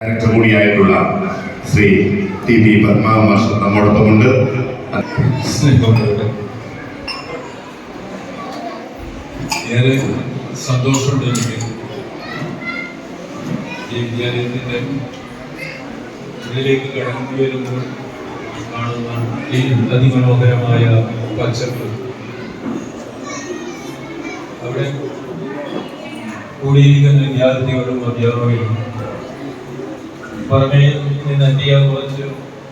Director കൂടിയായിട്ടുള്ള Shri T P പത്മാമാഷ് നമ്മോടൊപ്പമുണ്ട്. ഏറെ സന്തോഷമുണ്ട് എനിക്ക് ഈ വിദ്യാലയത്തിന്റെ ഉള്ളിലേക്ക് കടന്നു വരുമ്പോൾ കാണുന്ന ഈ അതിമനോഹരമായ പച്ചപ്പ്. അവിടെ കൂടിയിരിക്കുന്ന വിദ്യാർത്ഥികളും അധ്യാപകരും പുറമേ നിന്ന് എത്തിയ കുറച്ച്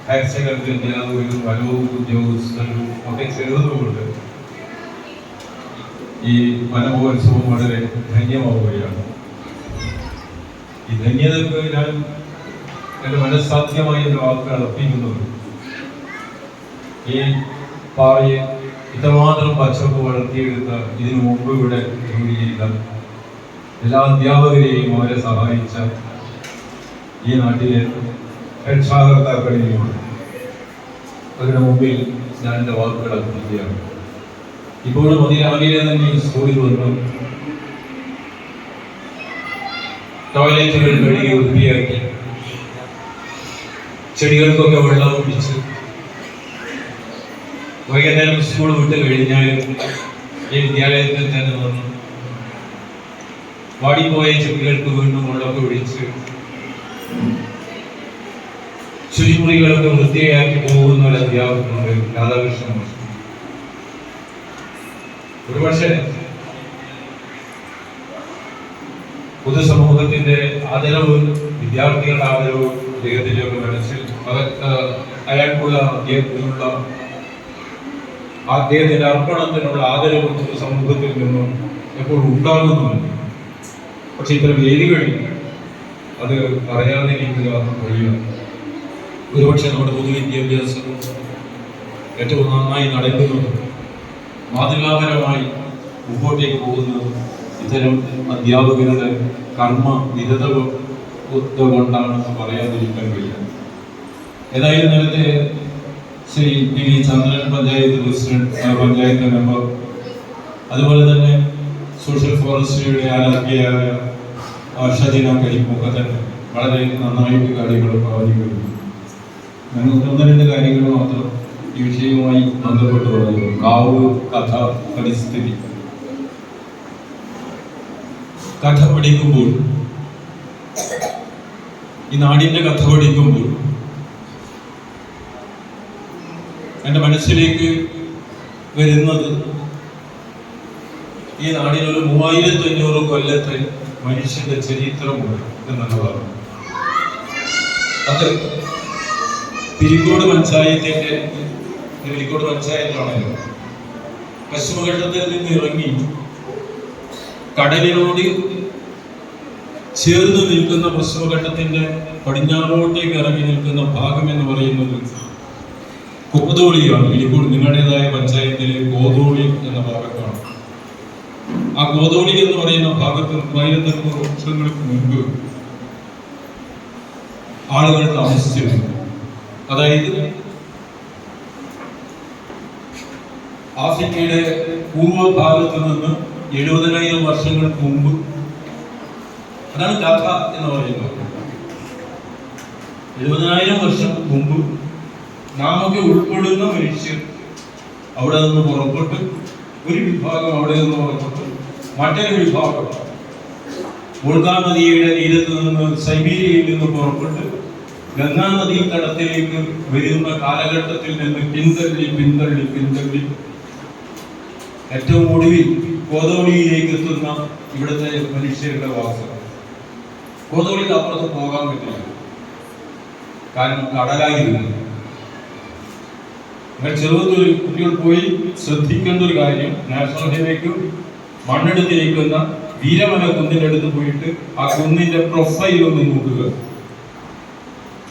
ഹയർ സെക്കൻഡറി അധ്യാപകരും വനവും ഉദ്യോഗസ്ഥരും ഒക്കെ ചേർന്നുകൊണ്ട് ഈ വനമഹോത്സവം വളരെ ധന്യമാവുകയാണ്. ഈ ധന്യതക്ക് ഞാൻ എന്റെ മനസ്സാധ്യമായ ഒരു വാക്ക് അർപ്പിക്കുന്നത് ഈ പാറയെ ഇത്രമാത്രം പച്ചപ്പ് വളർത്തിയെടുത്ത ഇതിനു മുമ്പ് ഇവിടെ ജോലി ചെയ്ത എല്ലാ അധ്യാപകരെയും അവരെ സഹായിച്ച ഈ നാട്ടിലെ രക്ഷാകർത്താക്കളിലുമാണ് അവരുടെ മുമ്പിൽ ഞാൻ എന്റെ വാക്കുകൾ അർപ്പിക്കുകയാണ്. ഇപ്പോഴും അതിരാവിലെ തന്നെ സ്കൂളിൽ വന്നു. ടോയ്ലറ്റുകൾ കഴുകി വൃത്തിയാക്കി. ചെടികൾക്കൊക്കെ വെള്ളം ഒഴിച്ച്. വൈകുന്നേരം സ്കൂൾ വിട്ട് കഴിഞ്ഞാലും ഈ വിദ്യാലയത്തിൽ തന്നെ വന്നു. വാടിപ്പോയ ചെടികൾക്ക് വീണ്ടും വെള്ളമൊക്കെ ഒഴിച്ച്. ശുചിമുറികളൊക്കെ വൃത്തിയാക്കി പോകുന്ന ഒരു അധ്യാപകനുണ്ട് രാധാകൃഷ്ണൻ. ഒരുപക്ഷെ പൊതുസമൂഹത്തിന്റെ ആദരവ് വിദ്യാർത്ഥികളുടെ ആദരവ് അദ്ദേഹത്തിന്റെ ഒക്കെ മനസ്സിൽ അയാൾക്കുള്ള അദ്ദേഹത്തിനുള്ള അദ്ദേഹത്തിന്റെ അർപ്പണത്തിനുള്ള ആദരവ് സമൂഹത്തിൽ നിന്നും എപ്പോഴും ഉണ്ടാകുന്നുണ്ട് പക്ഷെ ഇത്തരം വേദികളിൽ അത് പറയാതിരിക്കുക വഴിയ ഒരുപക്ഷെ നമ്മുടെ പൊതുവിദ്യാഭ്യാസം ഏറ്റവും നന്നായി നടക്കുന്നതും മാതൃകാപരമായി മുമ്പോട്ടേക്ക് പോകുന്നതും ഇത്തരം അധ്യാപകരുടെ കർമ്മ നിരത കൊണ്ടാണെന്ന് പറയാതിരിക്കാൻ കഴിയും ഏതായാലും നേരത്തെ Shri P V Chandran panchayat president panchayat member അതുപോലെ തന്നെ സോഷ്യൽ ഫോറസ്ട്രിയുടെ ആരാധ്യയായ ഷജീന കരിമൊക്കെ തന്നെ വളരെ നന്നായിട്ട് കാര്യങ്ങൾ പറഞ്ഞു ഞങ്ങൾക്ക് ഒന്ന് രണ്ട് കാര്യങ്ങൾ മാത്രം ഈ വിഷയവുമായി ബന്ധപ്പെട്ട് പറയുന്നു. കാവ് കഥ പരിസ്ഥിതി. കഥ പഠിക്കുമ്പോൾ ഈ നാടിന്റെ കഥ പഠിക്കുമ്പോൾ എന്റെ മനസ്സിലേക്ക് വരുന്നത് ഈ നാടിനൊരു മൂവായിരത്തി അഞ്ഞൂറ് കൊല്ലത്തെ മനുഷ്യന്റെ ചരിത്രമുണ്ട് എന്നുള്ളതാണ്. അത് പിരിക്കോട് പഞ്ചായത്തിന്റെ പിരിക്കോട് പഞ്ചായത്താണല്ലോ പശ്ചിമഘട്ടത്തിൽ നിന്ന് ഇറങ്ങി കടലിനോട് ചേർന്ന് നിൽക്കുന്ന പശ്ചിമഘട്ടത്തിന്റെ പടിഞ്ഞാറോട്ടേക്ക് ഇറങ്ങി നിൽക്കുന്ന ഭാഗം എന്ന് പറയുന്നത് കോതോളിയാണ് ഇരിക്കൂർ നിങ്ങളുടേതായ പഞ്ചായത്തിലെ കോതോളി എന്ന ഭാഗത്താണ്. ആ കോതോളി എന്ന് പറയുന്ന ഭാഗത്ത് മൂവായിരത്തഞ്ഞൂറ് വർഷങ്ങൾക്ക് മുൻപ് ആളുകൾ താമസിച്ചിരുന്നു. അതായത് ആഫ്രിക്കയുടെ പൂർവഭാഗത്ത് നിന്ന് എഴുപതിനായിരം വർഷങ്ങൾക്ക് മുമ്പ് അതാണ് കഥ എന്ന് പറയുന്നത്. എഴുപതിനായിരം വർഷം മുമ്പ് നാമൊക്കെ ഉൾപ്പെടുന്ന മനുഷ്യർ അവിടെ നിന്ന് പുറപ്പെട്ട് ഒരു വിഭാഗം അവിടെ നിന്ന് പുറപ്പെട്ട് മറ്റൊരു വിഭാഗം. മുൾഗാ നദിയുടെ തീരത്ത് നിന്ന് സൈബീരിയയിൽ നിന്ന് പുറപ്പെട്ട് ഗംഗാ നദീ തടത്തിലേക്ക് വരുന്ന കാലഘട്ടത്തിൽ നിന്ന് പിന്തള്ളി പിന്തള്ളി പിന്തള്ളി. ഏറ്റവും ഒടുവിൽ കോതോളിയിലേക്ക് എത്തുന്ന ഇവിടുത്തെ മനുഷ്യരുടെ വാസം. കോതോളിക്ക് അപ്പുറത്ത് പോകാൻ പറ്റില്ല. കാരണം കടലായിരുന്നു. ചെറുതൊരു കുട്ടികൾ പോയി ശ്രദ്ധിക്കേണ്ട ഒരു കാര്യം നാഷണൽ ഹൈവേക്ക് മണ്ണെടുത്തിരിക്കുന്ന വീരമല കുന്നിന്റെ അടുത്ത് പോയിട്ട് ആ കുന്നിന്റെ പ്രൊഫൈൽ ഒന്ന് നോക്കുക.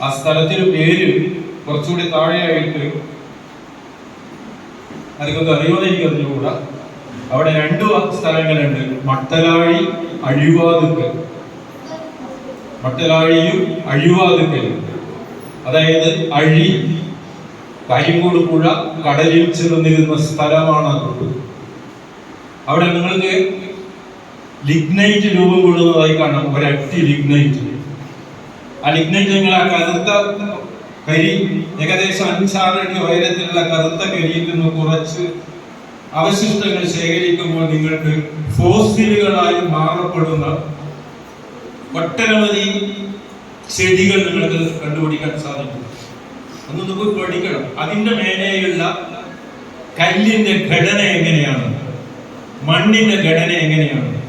ആ സ്ഥലത്തിന് പേര് കുറച്ചുകൂടി താഴെയായിട്ട് അതൊക്കെ അറിയുമെന്ന് എനിക്ക് അറിഞ്ഞുകൂടാ. അവിടെ രണ്ട് സ്ഥലങ്ങളുണ്ട്. മട്ടലാഴി അഴിവാതുക്കൽ. മട്ടലാഴിയും അഴിവാതുക്കലും. അതായത് അഴി കരിങ്കോട് പുഴ കടലിൽ ചെറുന്നിരുന്ന സ്ഥലമാണ് അത് അവിടെ നിങ്ങൾക്ക് ലിഗ്നൈറ്റ് രൂപം കൊള്ളുന്നതായി കാണാം. ഒരട്ടി ലിഗ്നൈറ്റ് ആ ലിഗ്നൈറ്റ് നിങ്ങൾ ആ കറുത്ത കരി ഏകദേശം അഞ്ചാറടി ഉയരത്തിലുള്ള കറുത്ത കരിയിൽ നിന്ന് കുറച്ച് അവശിഷ്ടങ്ങൾ ശേഖരിക്കുമ്പോൾ നിങ്ങൾക്ക് ഫോസിലുകളായി മാറപ്പെടുന്ന ഒട്ടനവധി ചെടികൾ നിങ്ങൾക്ക് കണ്ടുപിടിക്കാൻ സാധിക്കും. അന്ന് നമുക്ക് പഠിക്കണം. അതിന്റെ മേലെയുള്ള കല്ലിന്റെ ഘടന എങ്ങനെയാണ്? മണ്ണിന്റെ ഘടന എങ്ങനെയാണ്?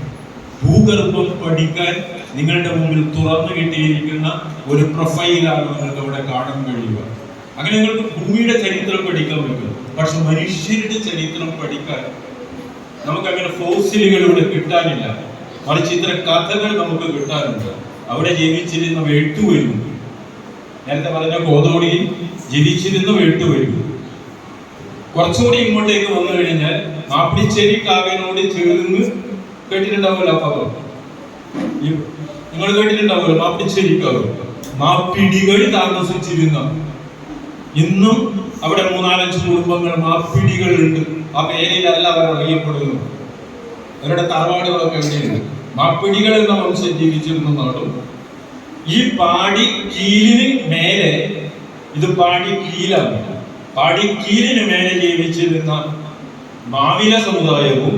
ഭൂഗർഭം പഠിക്കാൻ നിങ്ങളുടെ മുമ്പിൽ തുറന്നു കിട്ടിയിരിക്കുന്ന ഒരു പ്രൊഫൈലാണ് നിങ്ങൾക്ക് അവിടെ കാണാൻ കഴിയുക. അങ്ങനെ നിങ്ങൾക്ക് ഭൂമിയുടെ ചരിത്രം പഠിക്കാൻ പറ്റും. പക്ഷെ മനുഷ്യരുടെ ചരിത്രം പഠിക്കാൻ നമുക്ക് അങ്ങനെ ഫോസിലുകളിലൂടെ കിട്ടാനില്ല. മറിച്ച് ഇത്തരം കഥകൾ നമുക്ക് കിട്ടാനുണ്ട്. അവിടെ ജീവിച്ചിരുന്ന വെട്ടുവരും നേരത്തെ പറഞ്ഞ കോതോടിയിൽ ജീവിച്ചിരുന്ന വെട്ടുവരും കുറച്ചുകൂടി ഇങ്ങോട്ടേക്ക് വന്നു കഴിഞ്ഞാൽ മാപ്പിളിച്ചേരി കാവിനോട് ചേർന്ന് കേട്ടിട്ടുണ്ടാവുമല്ലോ പദം നിങ്ങൾ കേട്ടിട്ടുണ്ടാവുമല്ലോ മാപ്പിച്ചേരി കാവ് മാപ്പിടികൾ താമസിച്ചിരുന്ന. ഇന്നും അവിടെ മൂന്നാലഞ്ച് കുടുംബങ്ങൾ മാപ്പിടികൾ ഉണ്ട് ആ പേരിൽ അല്ല അവർ അറിയപ്പെടുന്നു അവരുടെ തറവാടുകളൊക്കെ എവിടെയുണ്ട്? മാപ്പിടികൾ എന്ന വംശം ജീവിച്ചിരുന്ന നാടും. ഈ പാടി കീലിന് മേലെ ഇത് പാടി കീലാണ്. പാടി കീലിന് മേലെ ജീവിച്ചിരുന്ന മാവില സമുദായവും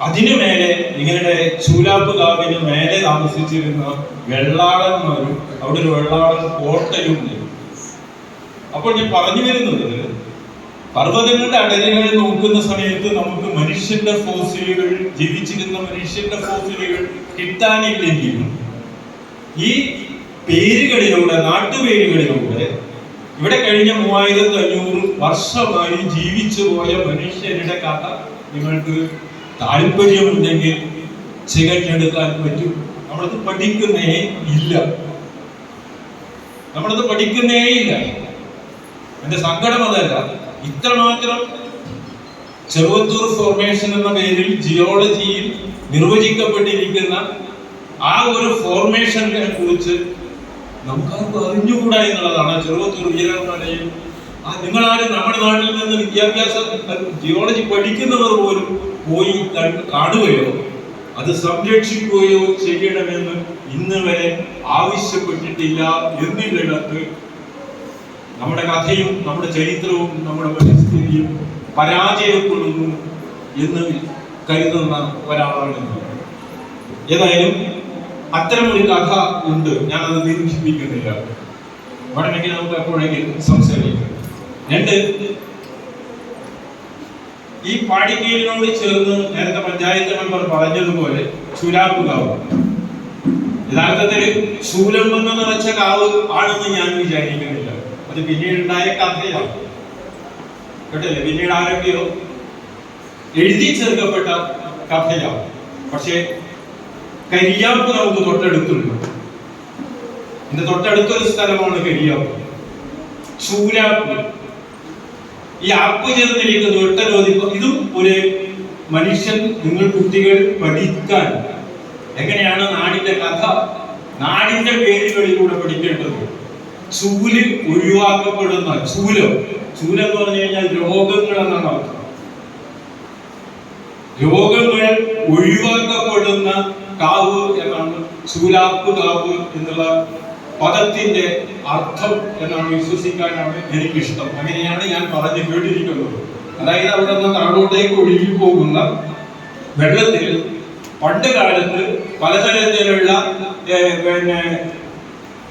അതിനു മേലെ ഇങ്ങനെ ചൂലാപ്പ് കാവിന് മേലെ താമസിച്ചിരുന്ന വെള്ളാളന്മാരും അവിടെ ഒരു വെള്ളാളൻ കോട്ടയും അപ്പോൾ ഞാൻ പറഞ്ഞു വരുന്നത് പർവതങ്ങളുടെ അടരുകൾ നോക്കുന്ന സമയത്ത് നമുക്ക് മനുഷ്യന്റെ ഫോസിലുകൾ ജീവിച്ചിരുന്ന മനുഷ്യന്റെ ഫോസിലുകൾ കിട്ടാനില്ലെങ്കിലും ഈ പേരുകളിലൂടെ നാട്ടുപേരുകളിലൂടെ ഇവിടെ കഴിഞ്ഞ മൂവായിരത്തി അഞ്ഞൂറ് വർഷമായി ജീവിച്ചു പോയ മനുഷ്യരുടെ കഥ നിങ്ങൾക്ക് താല്പര്യമുണ്ടെങ്കിൽ ചികഞ്ഞെടുക്കാൻ പറ്റും. നമ്മളത് പഠിക്കുന്നേ ഇല്ല. നമ്മളത് പഠിക്കുന്നേ ഇല്ല. എന്റെ സങ്കടം അതല്ല. ഇത്രമാത്രം ചെറുവത്തൂർ ഫോർമേഷൻ എന്ന പേരിൽ ജിയോളജിയിൽ നിർവചിക്കപ്പെട്ടിരിക്കുന്ന ആ ഒരു ഫോർമേഷനെ കുറിച്ച് നമുക്കാർക്കും അറിഞ്ഞുകൂടാ എന്നുള്ളതാണ് ചെറുപ്പത്തൂർ വീരമലയിൽ ആ നിങ്ങളാരും നമ്മുടെ നാട്ടിൽ നിന്ന് വിദ്യാഭ്യാസ ജിയോളജി പഠിക്കുന്നവർ പോലും പോയി കാണുകയോ അത് സംരക്ഷിക്കുകയോ ചെയ്യണമെന്ന് ഇന്ന് വരെ ആവശ്യപ്പെട്ടിട്ടില്ല എന്നിടത്ത് നമ്മുടെ കഥയും നമ്മുടെ ചരിത്രവും നമ്മുടെ പരിസ്ഥിതിയും പരാജയപ്പെടുന്നു എന്ന് കരുതുന്ന ഒരാളാണ്. ഏതായാലും അത്തരമൊരു കഥ ഉണ്ട്. ഞാൻ അത് നിരീക്ഷിപ്പിക്കുന്നില്ല വേണമെങ്കിൽ നമുക്ക് എപ്പോഴെങ്കിലും സംസാരിക്കാം. രണ്ട് ഈ പാടിക്കയിലിനോട് ചേർന്ന് നേരത്തെ പഞ്ചായത്ത് മെമ്പർ പറഞ്ഞതുപോലെ ചുരാപ്പ് കാവ് യഥാർത്ഥത്തിൽ ശൂലമെന്ന് നിറച്ച കാവ് ആണെന്ന് ഞാൻ വിചാരിക്കുന്നില്ല. അത് പിന്നീടുണ്ടായ കഥയാണ്. കേട്ടില്ലേ? പിന്നീട് ആരൊക്കെയോ എഴുതി ചേർക്കപ്പെട്ട കഥയാണ്. പക്ഷേ കരിയാപ്പ് നമുക്ക് തൊട്ടടുത്തുണ്ട്. എന്റെ തൊട്ടടുത്തൊരു സ്ഥലമാണ് കരിയാപ്പ്. ചൂരാപ്പ്. ഈ ആപ്പ് ചേർന്നിരിക്കുന്ന ഒട്ടനവധി ഇതും ഒരു മനുഷ്യൻ നിങ്ങൾ കുട്ടികൾ പഠിക്കാൻ എങ്ങനെയാണ് നാടിന്റെ കഥ? നാടിന്റെ പേരുകളിലൂടെ പഠിക്കേണ്ടത്. ചൂൽ ഒഴിവാക്കപ്പെടുന്ന ചൂലം. ചൂലം എന്ന് പറഞ്ഞു കഴിഞ്ഞാൽ രോഗങ്ങൾ എന്നാണ് അർത്ഥം. രോഗങ്ങൾ ഒഴിവാക്കപ്പെടുന്ന കാവ് എന്നാണ് ചൂലാപ്പ് കാവ് എന്നുള്ള പദത്തിന്റെ അർത്ഥം എന്നാണ് വിശ്വസിക്കാനാണ് എനിക്കിഷ്ടം. അങ്ങനെയാണ് ഞാൻ പറഞ്ഞു കേട്ടിരിക്കുന്നത്. അതായത് അവിടെ നിന്ന് താഴോട്ടേക്ക് ഒഴുകി പോകുന്ന വെള്ളത്തിൽ പണ്ട് കാലത്ത് പലതരത്തിലുള്ള പിന്നെ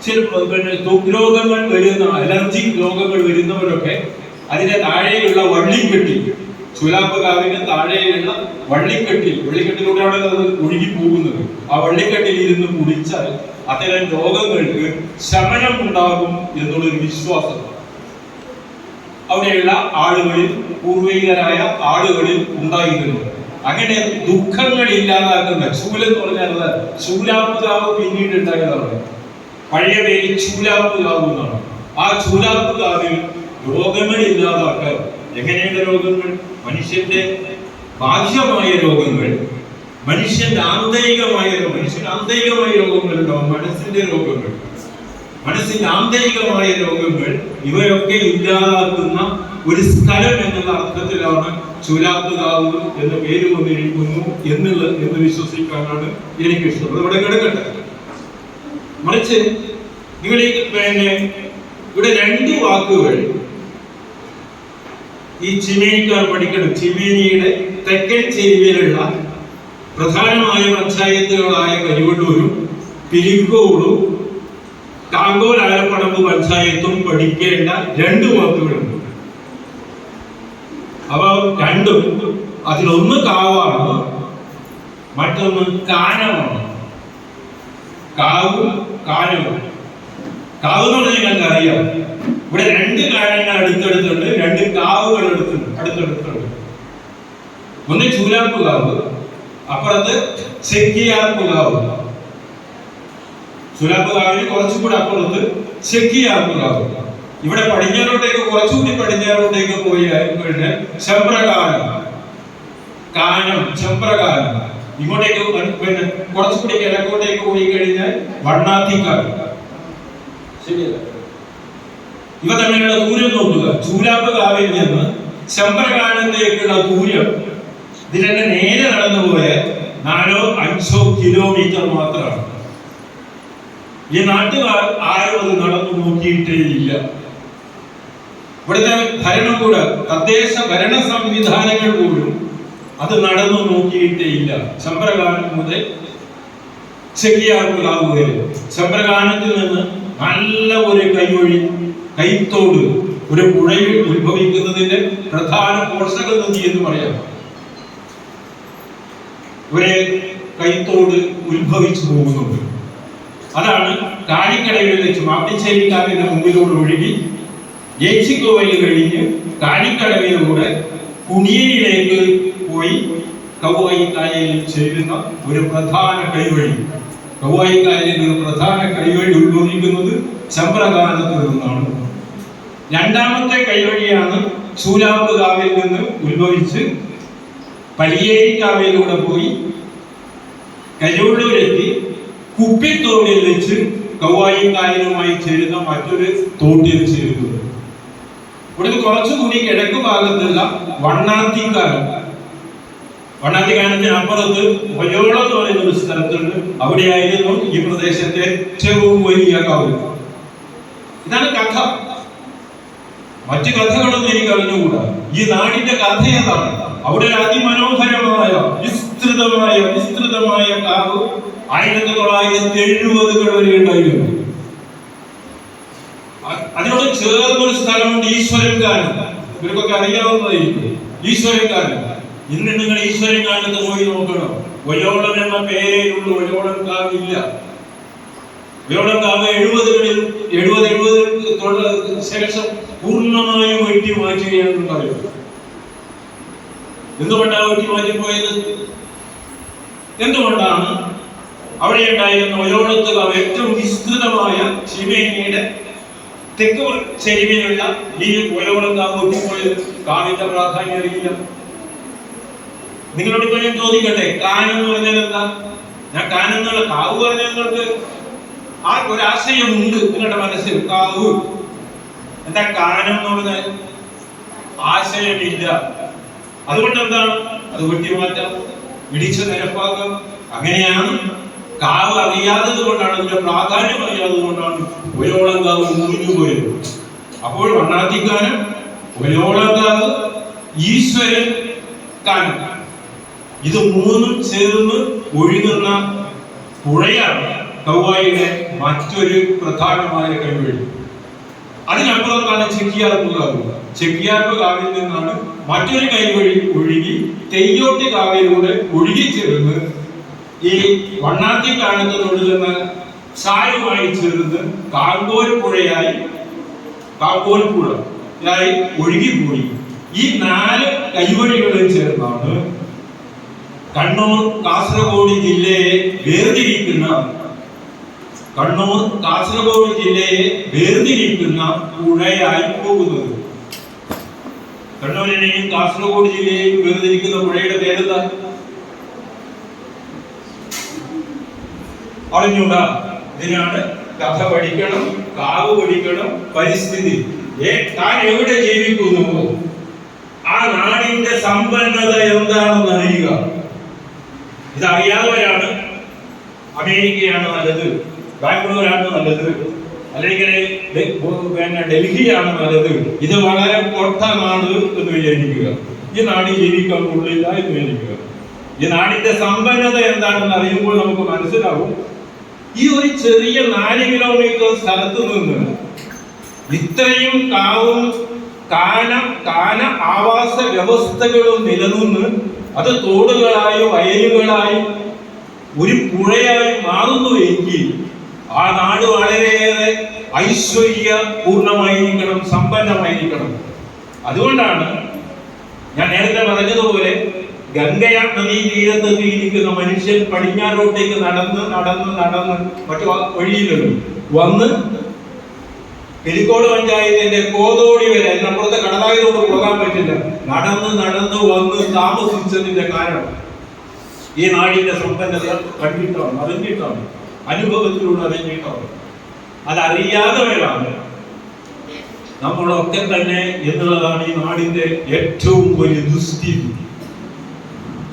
ചില പിന്നെ രോഗങ്ങൾ വരുന്ന അലർജി രോഗങ്ങൾ വരുന്നവരൊക്കെ അതിന്റെ താഴെയുള്ള വള്ളിക്കെട്ടി ചുലാപ്പ് കാവിന് താഴെയുള്ള വള്ളിക്കെട്ടിൽ വള്ളിക്കെട്ടിലൂടെയാണ് അത് ഒഴുകി പോകുന്നത് ആ വള്ളിക്കെട്ടിൽ ഇരുന്ന് കുടിച്ചാൽ അത്തരം രോഗങ്ങൾക്ക് ശമനം ഉണ്ടാകും എന്നുള്ളൊരു വിശ്വാസം. അവിടെയുള്ള ആളുകളിൽ പൂർവികരായ ആളുകളിൽ ഉണ്ടായിരുന്നു. അങ്ങനെ ദുഃഖങ്ങൾ ഇല്ലാതാക്കുന്ന ചൂല എന്ന് പറഞ്ഞാൽ ചൂലാപ്പ് കാവ് പിന്നീട് ഉണ്ടായതാണ്. പഴയ പേര് ചൂലാപ്പ് കാവ് എന്നാണ്. ആ ചൂലാപ്പ് കാവിൽ രോഗങ്ങൾ ഇല്ലാതാക്കാൻ എങ്ങനെയുള്ള രോഗങ്ങൾ? മനുഷ്യന്റെ ബാഹ്യമായ രോഗങ്ങൾ മനുഷ്യന്റെ ആന്തരികമായ മനുഷ്യന്റെ ആന്തരികമായ രോഗങ്ങൾ ഉണ്ടാവും മനസ്സിന്റെ രോഗങ്ങൾ. മനസ്സിന്റെ ആന്തരികമായ രോഗങ്ങൾ ഇവയൊക്കെ ഇല്ലാതാക്കുന്ന ഒരു സ്ഥലം എന്നുള്ള അർത്ഥത്തിലാണ് ചൂലാത്തുകാവ് എന്ന പേര് വന്നിരിക്കുന്നു എന്നുള്ളത് എന്ന് വിശ്വസിക്കാനാണ് എനിക്ക് ഇഷ്ടം. ഇവിടെ കിടക്കട്ടെ. മറിച്ച് നിങ്ങൾ പിന്നെ ഇവിടെ രണ്ട് വാക്കുകൾ ഈ ചിമേനിക്കാർ പഠിക്കണം. ചിമേനിയുടെ തെക്കൻ ചേരുവയിലുള്ള പ്രധാനമായ പഞ്ചായത്തുകളായ കരിവള്ളൂരും പിരിക്കോടും താങ്കോൽ ആലപ്പടമ്പ് പഞ്ചായത്തും പഠിക്കേണ്ട രണ്ട് വാക്കുകളുണ്ട്. അവ രണ്ടും അതിലൊന്ന് കാവാണ് മറ്റൊന്ന് കാനമാണ്. കാവും കാനവും. കാവ് എന്ന് പറഞ്ഞാൽ ഞങ്ങൾക്ക് അറിയാം ഇവിടെ രണ്ട് കാര്യങ്ങൾ അടുത്തടുത്തുണ്ട് രണ്ട് കാവുകൾ അടുത്തുണ്ട് അടുത്തടുത്തുണ്ട് ഒന്ന് ചൂലാപ്പ് കാവ് അപ്പുറത്ത് ചെക്കിയാപ്പ് കാവ്. കാവിന് കുറച്ചുകൂടി അപ്പുറത്ത് ചെക്കിയാപ്പ് കാവ്. ഇവിടെ പടിഞ്ഞാറോട്ടേക്ക് കുറച്ചുകൂടി പടിഞ്ഞാറോട്ടേക്ക് പോയി കഴിഞ്ഞാൽ ശംപ്രകാലം കാനം ശംപ്രകാലം ഇങ്ങോട്ടേക്ക് പിന്നെ കുറച്ചുകൂടി കിഴക്കോട്ടേക്ക് പോയി കഴിഞ്ഞാൽ ശരിയല്ല? ഇവ തമ്മിലുള്ള ദൂരം നോക്കുക. ചൂലാപ്പ് കാവിൽ നിന്ന് ശംപ്രകാലത്തേക്കുള്ള ദൂരം. ഇതിനെ നേരെ നടന്നു പോയാൽ നാലോ അഞ്ചോ കിലോമീറ്റർ മാത്രമാണ്. ഈ നാട്ടുകാർ ആരും അത് നടന്നു നോക്കിയിട്ടേ ഇല്ല. ഇവിടുത്തെ ഭരണകൂടം തദ്ദേശ ഭരണ സംവിധാനങ്ങൾ പോലും അത് നടന്നു നോക്കിയിട്ടേ ഇല്ല. ശമ്പരകാലം മുതൽ വരെ ശമ്പരകാലത്തിൽ നിന്ന് നല്ല ഒരു കൈവഴി കൈത്തോട് ഒരു പുഴയിൽ ഉത്ഭവിക്കുന്നതിന്റെ പ്രധാന പോഷക നദി എന്ന് പറയാം. ഒരു കൈത്തോട് ഉത്ഭവിച്ചു പോകുന്നുണ്ട്. അതാണ് കാണിക്കടയിൽ വെച്ച് മാപ്പിച്ചേരിക്കാവിന്റെ മുമ്പിലൂടെ ഒഴുകി ജയിച്ചിക്കോവയിൽ കഴിഞ്ഞ് കാണിക്കടവിലൂടെ കുണിയയിലേക്ക് പോയി കവായി കായലിൽ ചേരുന്ന ഒരു പ്രധാന കൈവഴി. കവായി കായലിൽ ഒരു പ്രധാന കൈവഴി ഉത്ഭവിക്കുന്നത് ചമ്പ്രകാലത്ത് നിന്നാണ് രണ്ടാമത്തെ കൈവഴിയാണ് ശൂലാപ്പ് കാവിൽ നിന്ന് ഉത്ഭവിച്ച് പലിയേരി കാവിലൂടെ പോയി കരുവള്ളൂരെത്തി കുപ്പിത്തോടിൽ വെച്ച് കൗവായിക്കായലുമായി ചേരുന്ന മറ്റൊരു തോട്ടിൽ ചേരുന്നത് ഇവിടെ കുറച്ചുകൂടി കിഴക്ക് ഭാഗത്തുള്ള വണ്ണാത്തിക്കാലം വണ്ണാത്തിക്കാലത്തിന് അപ്പുറത്ത് ഒയോളം എന്ന് പറയുന്ന ഒരു സ്ഥലത്തുണ്ട്. അവിടെയായിരുന്നു ഈ പ്രദേശത്തെ ഏറ്റവും വലിയ കാവ്. ഇതാണ് കഥ. മറ്റു കഥകളൊന്നും എനിക്ക് അറിഞ്ഞുകൂടാ. ഈ നാടിന്റെ കഥ ഏതാണ്? അവിടെ അതിമനോഹരമായ വിസ്തൃതമായ വിസ്തൃതമായ കാവ് ആയിരത്തി തൊള്ളായിരത്തി എഴുപതുകൾ വരെ ഉണ്ടായിരുന്നു. അതിനോട് ചേർന്നൊരു സ്ഥലമുണ്ട് ഈശ്വരൻകാലം ഇവർക്കൊക്കെ അറിയാവുന്നതായിരിക്കും. ഈശ്വരൻകാലം ഇന്ന് നിങ്ങൾ ഈശ്വരൻ കാലത്ത് പോയി നോക്കണം? വയോളം എന്ന പേരേയുള്ള വയോളം കാവില്ല വയോളം കാവ് എഴുപതുകളിൽ എഴുപത് എഴുപത് ശേഷം പൂർണമായും വെട്ടി മാറ്റുകയാണെന്ന് പറയുന്നത് എന്തുകൊണ്ടാണ് വെട്ടി മാറ്റി പോയത്? എന്തുകൊണ്ടാണ് അവിടെ ഉണ്ടായിരുന്ന ഒയോളത്ത് കാവ് ഏറ്റവും വിസ്തൃതമായ ശിവേനിയുടെ തെക്ക് ചെരുവിലുള്ള ഈ ഒയോളം കാവ് ഒട്ടിപ്പോയത് കാവിന്റെ പ്രാധാന്യം അറിയില്ല. നിങ്ങളോട് ഇപ്പൊ ഞാൻ ചോദിക്കട്ടെ എന്ന് പറഞ്ഞാൽ എന്താ? ഞാൻ കാനം എന്നുള്ള കാവ് പറഞ്ഞാൽ നിങ്ങൾക്ക് ആ ഒരു ആശയമുണ്ട് നിങ്ങളുടെ മനസ്സിൽ? കാവ് എന്താ കാനം എന്ന് പറഞ്ഞാൽ ആശയമില്ല. അതുകൊണ്ട് എന്താണ്? അത് വെട്ടിമാറ്റാം ഇടിച്ചു നിരപ്പാക്കാം. അങ്ങനെയാണ് കാവ് അറിയാത്തത് കൊണ്ടാണ് അതിന്റെ പ്രാധാന്യം അറിയാത്തത് കൊണ്ടാണ് ഒരോളം കാവ് മുറിഞ്ഞു പോയത്. അപ്പോൾ വണ്ണാത്തിക്കാനം ഒരോളം കാവ് ഈശ്വരൻ കാനം. ഇത് മൂന്നും ചേർന്ന് ഒഴുകുന്ന പുഴയാണ് കൗവായിയുടെ മറ്റൊരു പ്രധാനമായ കൈവഴി. അതിനപ്പുറത്താണ് ചെക്കിയാർപ്പ് കാവ് ചെക്കിയാർപ്പ് കാവിൽ നിന്നാണ് മറ്റൊരു കൈവഴി ഒഴുകി തെയ്യോട്ടി കാവിലൂടെ ഒഴുകി ചേർന്ന് ഈ വണ്ണാത്തി കാലത്ത് ഒഴുകുന്ന ചാലുമായി ചേർന്ന് കാങ്കോൽ പുഴയായി കാങ്കോൽ ഒഴുകി ഒഴുകിപ്പോയി. ഈ നാല് കൈവഴികളും ചേർന്നാണ് കണ്ണൂർ കാസർഗോഡ് ജില്ലയെ വേർതിരിക്കുന്ന കണ്ണൂർ കാസർഗോഡ് ജില്ലയെ വേർതിരിക്കുന്ന പുഴയായി പോകുന്നത്. കണ്ണൂരിനെയും കാസർഗോഡ് ജില്ലയെയും വേർതിരിക്കുന്ന പുഴയുടെ പേരെന്താ? അറിഞ്ഞൂടാ ഇതിനാണ് കഥ പഠിക്കണം കാവ് പഠിക്കണം പരിസ്ഥിതി. താൻ എവിടെ ജീവിക്കുന്നു? ആ നാടിന്റെ സമ്പന്നത എന്താണെന്ന് അറിയുക. ഇതറിയാത്തവരാണ് അമേരിക്കയാണ് നല്ലത്. ബാംഗ്ലൂരാണ് നല്ലത്. അല്ലെങ്കിൽ ഡൽഹിയാണ് നല്ലത്. ഇത് വളരെ പൊട്ട നാട് എന്ന് വിചാരിക്കുക. ഈ നാട് ജീവിക്കാൻ കൊള്ളില്ല എന്ന് വിചാരിക്കുക. ഈ നാടിന്റെ സമ്പന്നത എന്താണെന്ന് അറിയുമ്പോൾ നമുക്ക് മനസ്സിലാവും. ഈ ഒരു ചെറിയ നാല് കിലോമീറ്റർ സ്ഥലത്ത് നിന്ന് ഇത്രയും കാവും കാന കാന ആവാസ വ്യവസ്ഥകളും നിലനിന്ന് അത് തോടുകളായും വയലുകളായും ഒരു പുഴയായി മാറുന്നു എങ്കിൽ ആ നാട് വളരെയേറെ ഐശ്വര്യ പൂർണമായിരിക്കണം സമ്പന്നമായിരിക്കണം. അതുകൊണ്ടാണ് ഞാൻ നേരത്തെ പറഞ്ഞതുപോലെ ഗംഗയാ നദീ തീരത്തെത്തിയിരിക്കുന്ന മനുഷ്യൻ പടിഞ്ഞാറോട്ടേക്ക് നടന്ന് നടന്ന് നടന്ന് മറ്റു വഴിയിലും വന്ന് പെരിക്കോട് പഞ്ചായത്തിന്റെ കോതോടി വരെ അതിനപ്പുറത്തെ കടലായതോട് പോകാൻ പറ്റില്ല. നടന്ന് നടന്ന് വന്ന് താമസിച്ചതിന്റെ കാരണം ഈ നാടിന്റെ സമ്പന്നത കണ്ടിട്ടാണ് അറിഞ്ഞിട്ടാണ്. അനുഭവത്തിലൂടെ അറിഞ്ഞിട്ടാണ് അതറിയാതെ വേണം നമ്മളൊക്കെ തന്നെ എന്നുള്ളതാണ് ഈ നാടിന്റെ ഏറ്റവും വലിയ ദുസ്ഥിതി.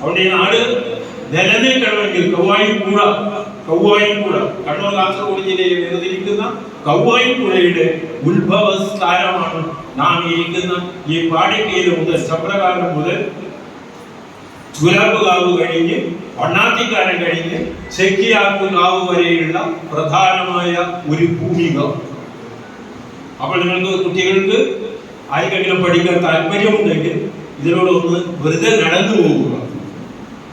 അവിടെ ഈ നാട് നിലനിൽക്കണമെങ്കിൽ കൗവായിപ്പുഴ കൗവായിപ്പുഴ കണ്ണൂർ കാസർഗോഡ് ജില്ലയിൽ വേർതിരിക്കുന്ന കൗവായിപ്പുഴയുടെ ഉത്ഭവ സ്ഥാനമാണ് നാം ഇരിക്കുന്ന ഈ പാടിക്കയിൽ മുതൽ ചപ്രകാലം മുതൽ ചുരാപ്പുകാവ് കഴിഞ്ഞ് വണ്ണാത്തിക്കാരൻ കഴിഞ്ഞ് ചെക്കിയാപ്പുകാവ് വരെയുള്ള പ്രധാനമായ ഒരു ഭൂമിക. അപ്പോൾ നിങ്ങൾക്ക് കുട്ടികൾക്ക് ആർക്കെങ്കിലും പഠിക്കാൻ താല്പര്യമുണ്ടെങ്കിൽ ഇതിനോടൊന്ന് വെറുതെ നടന്നു പോകുക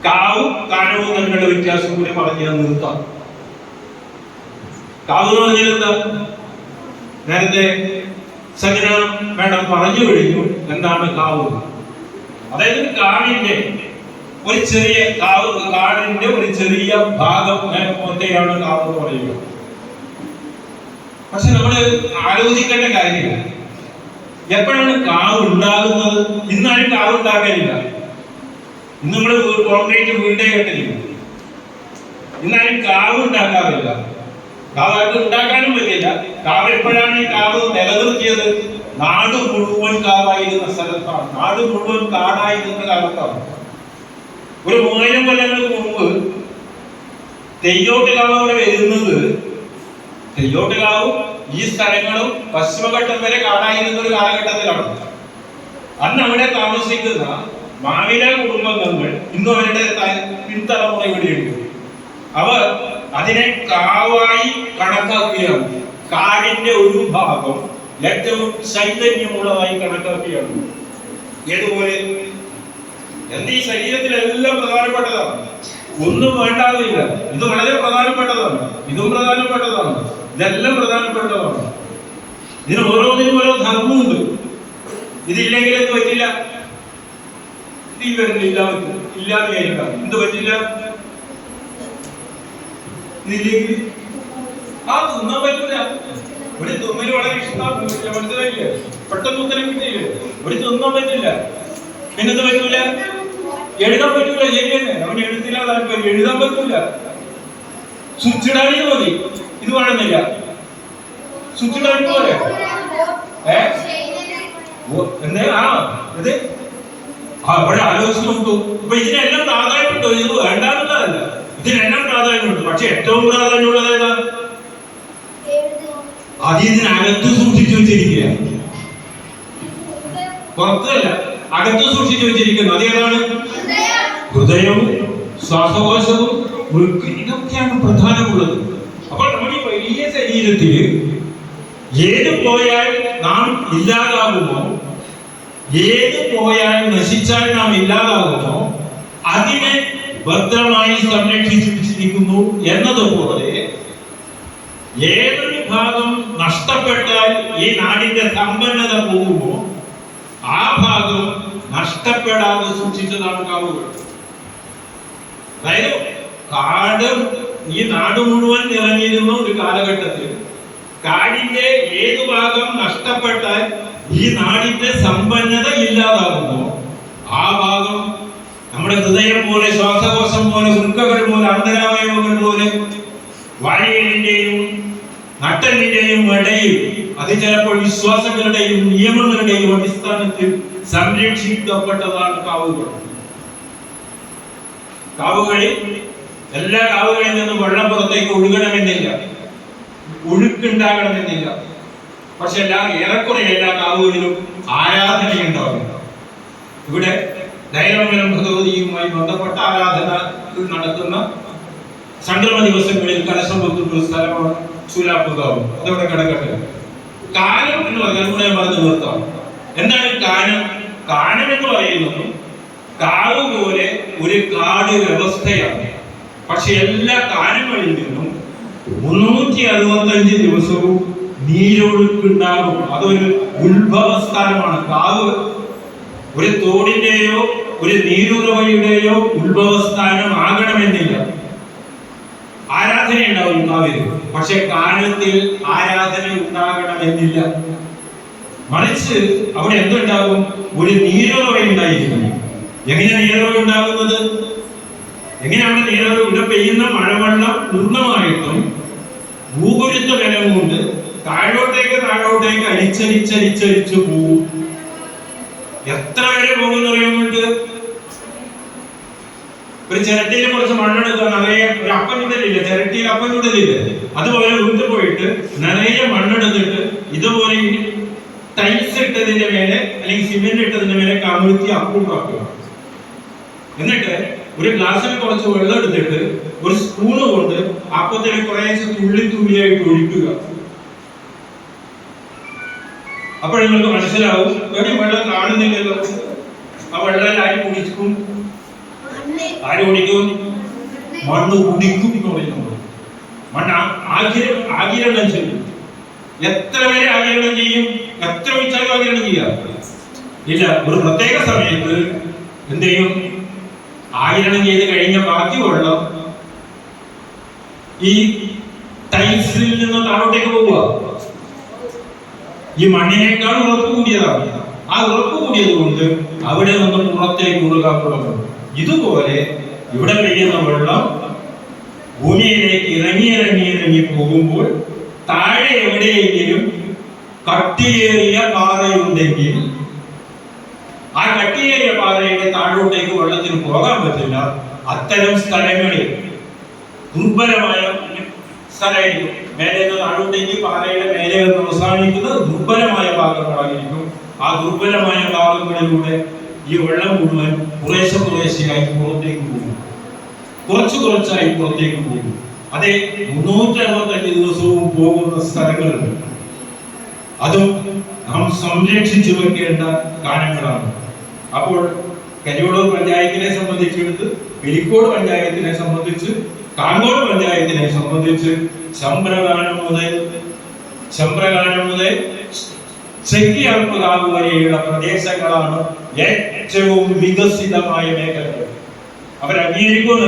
കാവും കാനവും തമ്മിലുള്ള വ്യത്യാസം കൂടി പറഞ്ഞ് ഞാൻ നിർത്താം. കാവ് എന്ന് പറഞ്ഞാൽ എന്താ? നേരത്തെ സജന മേഡം പറഞ്ഞു കഴിഞ്ഞു. എന്താണ് കാവ്? അതായത് കാവിന്റെ ഒരു ചെറിയ കാവ് കാടിന്റെ ഒരു ചെറിയ ഭാഗം മൊത്തയാണ് കാവ് എന്ന് പറയുക. പക്ഷെ നമ്മൾ ആലോചിക്കേണ്ട കാര്യമില്ല. എപ്പോഴാണ് കാവ് ഉണ്ടാകുന്നത്? ഇന്നാണ് കാവ് ഉണ്ടാകാനില്ല ഇന്ന് നമ്മൾ കോൺക്രീറ്റ് വീടേ കേട്ടില്ല. ഇന്നാണ് കാവ് ഉണ്ടാക്കാറില്ല. കാവ് ഉണ്ടാക്കാനും പറ്റില്ല. കാവ് എപ്പോഴാണ് ഈ കാവ് നിലനിർത്തിയത്? നാട് മുഴുവൻ കാവായിരുന്ന സ്ഥലത്താണ്. നാട് മുഴുവൻ കാടായിരുന്ന കാലത്താണ്. ഒരു മൂവായിരം കൊല്ലങ്ങൾക്ക് മുമ്പ് തെയ്യോട്ടുകാവ് അവിടെ വരുന്നത്. തെയ്യോട്ടിലാവും ഈ സ്ഥലങ്ങളും പശ്ചിമഘട്ടം വരെ കാണാതിരുന്ന ഒരു കാലഘട്ടത്തിലാണ്. അന്ന് അവിടെ താമസിക്കുന്ന മാവില കുടുംബങ്ങൾ ഇന്ന് അവരുടെ പിൻതലമുറ ഇവിടെയുണ്ട് അവർ അതിനെ കാവായി കണക്കാക്കുകയാണ്. കാടിന്റെ ഒരു ഭാഗം ഏറ്റവും ചൈതന്യമുള്ളതായി കണക്കാക്കുകയാണ്. ഏതുപോലെ? എന്റെ ഈ ശരീരത്തിലെല്ലാം പ്രധാനപ്പെട്ടതാണ്? ഒന്നും വേണ്ടാതില്ല. ഇത് വളരെ പ്രധാനപ്പെട്ടതാണ്. ഇതും പ്രധാനപ്പെട്ടതാണ്. ഇതെല്ലാം പ്രധാനപ്പെട്ടതാണ്. ഇതിന് ഓരോന്നിനും ഓരോ ധർമ്മമുണ്ട്. ഇതില്ലെങ്കിൽ എന്ത് പറ്റില്ല? ഇത് ഈ വരുന്നില്ല ഇല്ലാതെ ആയിരിക്കാം എന്ത് പറ്റില്ല? ഇതില്ലെങ്കിൽ ആ തിന്നാൻ പറ്റില്ല. ഒരു തിന്നൽ വളരെ ഇഷ്ടമാണ്. മനസ്സിലായില്ലേ? പെട്ടെന്ന് ഉത്തരം കിട്ടിയില്ലേ? ഒരു തിന്നാൻ പറ്റില്ല. പിന്നെന്ത് പറ്റൂല? എഴുതാൻ പറ്റൂല അവൻ എഴുത്തില്ല താല്പര്യം എഴുതാൻ പറ്റൂല. സ്വിച്ച് ഇടാനും മതി. ഇത് വേണമെന്നില്ല. സ്വിച്ച് ഇടാനും പോലെ ഏ? ഓ, എന്തേ? ആ ഇത് ആ അവിടെ ആലോചിച്ച് നോക്കൂ ഇപ്പൊ ഇതിനെല്ലാം പ്രാധാന്യമുണ്ടോ? ഇത് വേണ്ടാന്നുള്ളതല്ല. ഇതിനെല്ലാം പ്രാധാന്യമുണ്ട്. പക്ഷെ ഏറ്റവും പ്രാധാന്യമുള്ളത് ഏതാ അത് ഇതിനകത്ത് സൂക്ഷിച്ചു വെച്ചിരിക്കുക. പുറത്തല്ല. അകത്ത് സൂക്ഷിച്ചു വെച്ചിരിക്കുന്നു. അതേതാണ് ഹൃദയവും ശ്വാസകോശവും ഇതൊക്കെയാണ് പ്രധാനമുള്ളത്. അപ്പോൾ നമ്മുടെ വലിയ ശരീരത്തിൽ ഏത് പോയാൽ നാം ഇല്ലാതാകുമോ? ഏത് പോയാൽ നശിച്ചാൽ നാം ഇല്ലാതാകുമോ? അതിനെ ഭദ്രമായി സംരക്ഷിച്ചു വെച്ചിരിക്കുന്നു എന്നതുപോലെ ഏതൊരു ഭാഗം നഷ്ടപ്പെട്ടാൽ ഈ നാടിന്റെ സമ്പന്നത പോകുമോ? ആ ഭാഗം നഷ്ടപ്പെടാതെ സൂക്ഷിച്ചതാണ് കാവുകൾ. അതായത് കാട് ഈ നാട് മുഴുവൻ നിറഞ്ഞിരുന്ന ഒരു കാലഘട്ടത്തിൽ കാടിന്റെ ഏതു ഭാഗം നഷ്ടപ്പെട്ടാൽ ഈ നാടിന്റെ സമ്പന്നത ഇല്ലാതാകുമോ ആ ഭാഗം നമ്മുടെ ഹൃദയം പോലെ ശ്വാസകോശം പോലെ വൃക്കകൾ പോലെ അന്തരാവയവങ്ങൾ പോലെ വാഴകളിന്റെയും നട്ടലിന്റെയും ഇടയിൽ അത് ചിലപ്പോൾ വിശ്വാസങ്ങളുടെയും നിയമങ്ങളുടെയും അടിസ്ഥാനത്തിൽ സംരക്ഷിക്കപ്പെട്ടതാണ് കാവുകൾ. കാവുകളിൽ എല്ലാ കാവുകളിൽ നിന്നും വെള്ളം പുറത്തേക്ക് ഒഴുകണമെന്നില്ല. ഒഴുക്കുണ്ടാകണമെന്നില്ല. പക്ഷെ എല്ലാ ഏറെക്കുറെ എല്ലാ കാവുകളിലും ആരാധനയുണ്ടാവും. ഇവിടെ ദൈനംബരം ഭഗവതിയുമായി ബന്ധപ്പെട്ട ആരാധന നടത്തുന്ന സംക്രമ ദിവസങ്ങളിൽ കലശം വെക്കുന്ന സ്ഥലമാണ് ചൂലാപ്പുകാവ് അതവിടെ കിടക്കട്ടെ. കാനം എന്ന് പറഞ്ഞാൽ കൂടെ ഞാൻ പറഞ്ഞു നിർത്താം. എന്താണ് കാനം കാനം എന്ന് പറയുന്നത് കാവ് പോലെ ഒരു കാട് വ്യവസ്ഥയാണ്. പക്ഷെ എല്ലാ കാനങ്ങളിൽ നിന്നും മുന്നൂറ്റി അറുപത്തഞ്ച് ദിവസവും നീരൊഴുക്കുണ്ടാകും. അതൊരു ഉത്ഭവസ്ഥാനമാണ് കാവ് ഒരു തോടിന്റെയോ ഒരു നീരുറവയുടെയോ ഉത്ഭവസ്ഥാനം ആകണമെന്നില്ല. ആരാധന ഉണ്ടാവും കാവിൽ പക്ഷെ കാലത്തിൽ ആരാധന ഉണ്ടാകണമെന്നില്ല മറിച്ച് അവിടെ എന്തുണ്ടാകും? ഒരു നീരുറവ ഉണ്ടായിരിക്കുന്നു എങ്ങനെ നീരുറവ ഉണ്ടാകുന്നത്? എങ്ങനെയാണ് നീരുറവ ഇവിടെ പെയ്യുന്ന മഴവെള്ളം പൂർണമായിട്ടും ഭൂപുരുത്ത ബലം കൊണ്ട് താഴോട്ടേക്ക് താഴോട്ടേക്ക് അരിച്ചരിച്ചരിച്ചരിച്ചു പോകും എത്ര വരെ പോകുന്ന അറിയാൻ ഒരു ചിരട്ടിയിൽ കുറച്ച് മണ്ണെടുക്കുക നിറയെ ഒരു അപ്പം ചുടലില്ല ചിരട്ടിയിൽ അപ്പം ചുടലില്ല അതുപോലെ വീട്ടിൽ പോയിട്ട് നിറയെ മണ്ണെടുത്തിട്ട് ഇതുപോലെ ടൈൽസ് ഇട്ടതിന്റെ മേലെ അല്ലെങ്കിൽ സിമെന്റ് ഇട്ടതിന്റെ മേലെ കമിഴ്ത്തി അപ്പം ഉണ്ടാക്കുക. എന്നിട്ട് ഒരു ഗ്ലാസ്സിൽ കുറച്ച് വെള്ളം എടുത്തിട്ട് ഒരു സ്പൂണ് കൊണ്ട് അപ്പത്തിന് കുറേശ്ശെ തുള്ളി തുള്ളിയായിട്ട് ഒഴിക്കുക. അപ്പോൾ നിങ്ങൾക്ക് മനസ്സിലാവും. ഒരു വെള്ളം കാണുന്നില്ലല്ലോ. ആ വെള്ളം ആയി കുടിക്കും ആര് കുടിക്കും മണ്ണ് ഉടിക്കും എന്ന് പറയുന്നത്. മണ്ണ് ആകിരണം ആകിരണം ചെയ്യും. എത്ര പേരെ ആകിരണം ചെയ്യും? എത്ര വെച്ചാലും ആകിരണം ചെയ്യാം. ഇല്ല ഒരു പ്രത്യേക സമയത്ത് എന്ത് ചെയ്യും? ആകിരണം ചെയ്ത് കഴിഞ്ഞ ബാക്കി ഈ ടൈൽസിൽ നിന്ന് താഴോട്ടേക്ക് പോവുക. ഈ മണ്ണിനേക്കാൾ ഉറപ്പ് കൂടിയതാണ്. ആ ഉറപ്പ് കൂടിയത് കൊണ്ട് അവിടെ നിന്ന് പുറത്തേക്ക് ഒഴുകാൻ തുടങ്ങും. ഇതുപോലെ ഇവിടെ പെയ്യുന്ന വെള്ളം ഭൂമിയിലേക്ക് ഇറങ്ങി ഇറങ്ങി ഇറങ്ങി പോകുമ്പോൾ താഴെ എവിടെയെങ്കിലും കട്ടിയേറിയ പാറയുണ്ടെങ്കിൽ ആ കട്ടിയേറിയ പാറയുടെ താഴോട്ടേക്ക് വെള്ളത്തിന് പോകാൻ പറ്റില്ല. അത്തരം സ്ഥലങ്ങളിൽ ദുർബലമായ സ്ഥലമായിരിക്കും. മേലെ താഴോട്ടേക്ക് പാറയുടെ മേലെ അവസാനിക്കുന്നത് ദുർബലമായ ഭാഗങ്ങളായിരിക്കും. ആ ദുർബലമായ ഭാഗങ്ങളിലൂടെ ഈ വെള്ളം മുഴുവൻ കുറേശ്ശെ കുറേശ്ശെയായി പുറത്തേക്ക് പോകും. കുറച്ച് കുറച്ചായി പുറത്തേക്ക് പോകും. അതെ മുന്നൂറ്റി അറുപത്തഞ്ച് ദിവസവും പോകുന്ന സ്ഥലങ്ങളുണ്ട്. അതും നാം സംരക്ഷിച്ചു വെക്കേണ്ട കാര്യങ്ങളാണ് അപ്പോൾ കരിയോടൂർ പഞ്ചായത്തിനെ സംബന്ധിച്ചെടുത്ത് പെരിക്കോട് പഞ്ചായത്തിനെ സംബന്ധിച്ച് കാങ്കോട് പഞ്ചായത്തിനെ സംബന്ധിച്ച് ശംബ്രകാനം മുതൽ ശംബ്രകാനം മുതൽ ചെക്കിയർപ്പുകാവ് പ്രദേശങ്ങളാണ് ഏറ്റവും വികസിതമായ മേഖലകൾ. അവർ അംഗീകരിക്കുമെന്ന്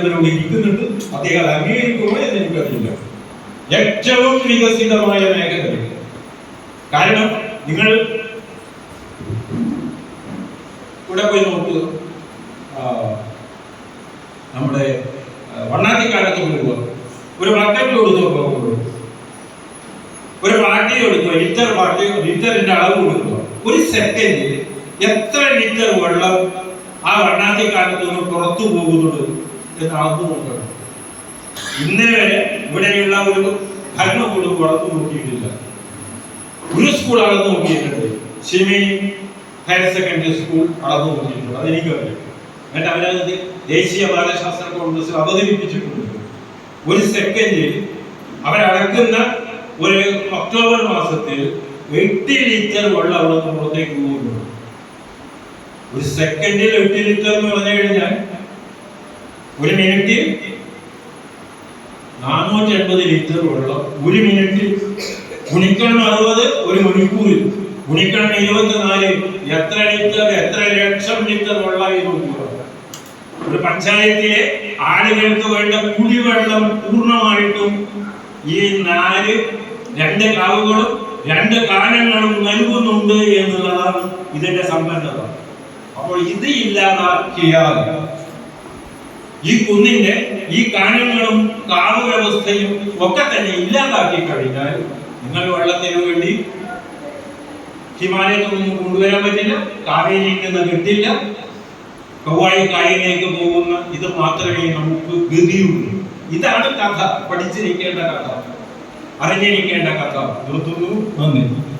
അവരോട് ഇരിക്കുന്നുണ്ട്. അദ്ദേഹം അംഗീകരിക്കുമോ എന്ന് എനിക്കറിയില്ല ഏറ്റവും വികസിതമായ മേഖലകൾ. കാരണം നിങ്ങൾ ഇവിടെ പോയി നോക്കുക നമ്മുടെ വണ്ണാത്തിക്കാലത്ത് പോകുക. ഒരു വട്ടത്തിൽ കൊടുത്തു പോകുള്ളൂ ഒരു പാർട്ടി കൊടുക്കുക ലിറ്റർ പാർട്ടി ലിറ്ററിന്റെ അളവ് കൊടുക്കുക. ഒരു സെക്കൻഡിൽ എത്ര ലിറ്റർ വെള്ളം ആ വണ്ണാത്തി കാലത്ത് നിന്ന് പുറത്തു പോകുന്നുണ്ട് എന്ന് അളന്നു നോക്കണം ഇന്നേ വരെ ഇവിടെയുള്ള ഒരു ഭരണകൂടം പുറത്തു നോക്കിയിട്ടില്ല. ഒരു സ്കൂൾ അളന്നു നോക്കിയിട്ടുണ്ട്. ഷിമി ഹയർ സെക്കൻഡറി സ്കൂൾ അളന്നു നോക്കിയിട്ടുണ്ട്. അതെനിക്കറിയാം. എന്നിട്ട് അവരത് ദേശീയ ബാലശാസ്ത്ര കോൺഗ്രസ് അവതരിപ്പിച്ചിട്ടുണ്ട്. ഒരു സെക്കൻഡിൽ അവരടക്കുന്ന ഒരു ഒക്ടോബർ മാസത്തിൽ എട്ട് ലിറ്റർ വെള്ളം നമ്മളത്തേക്ക് നിന്ന് പോകുന്നു. ഒരു സെക്കൻഡിൽ എട്ട് ലിറ്റർ എന്ന് പറഞ്ഞു കഴിഞ്ഞാൽ ഒരു മിനിറ്റിൽ നാനൂറ്റി അൻപത് ലിറ്റർ വെള്ളം ഒരു മിനിറ്റിൽ. ഗുണിക്കണം അറുപത് ഒരു മണിക്കൂറിൽ. ഗുണിക്കണം ഇരുപത്തിനാല്. എത്ര ലിറ്റർ എത്ര ലക്ഷം ലിറ്റർ വെള്ളമായിരുന്നു ഒരു പഞ്ചായത്തിലെ ആളുകൾക്ക് വേണ്ട കുടിവെള്ളം പൂർണമായിട്ടും ഈ നാല് രണ്ട് കാവുകളും രണ്ട് കാലങ്ങളും നൽകുന്നുണ്ട് എന്നുള്ളതാണ് ഇതിന്റെ സമ്പന്നത അപ്പോൾ ഇത് ഇല്ലാതാക്കിയാൽ ഈ കുന്നിന്റെ ഈ കാനങ്ങളും കാവ് വ്യവസ്ഥയും ഒക്കെ തന്നെ ഇല്ലാതാക്കി കഴിഞ്ഞാൽ നിങ്ങൾ വെള്ളത്തിന് വേണ്ടി ഹിമാലയത്തിൽ നിന്ന് കൊണ്ടുവരാൻ പറ്റില്ല കാവേരിയിൽ നിന്ന് കിട്ടില്ല കൗവായി കായലിലേക്ക് പോകുന്ന ഇത് മാത്രമേ നമുക്ക് ഗതിയുള്ളൂ. ഇതാണ് കഥ. പഠിച്ചിരിക്കേണ്ട കഥ. അറിഞ്ഞിരിക്കേണ്ട കഥ. നിർത്തുന്നു നന്ദി.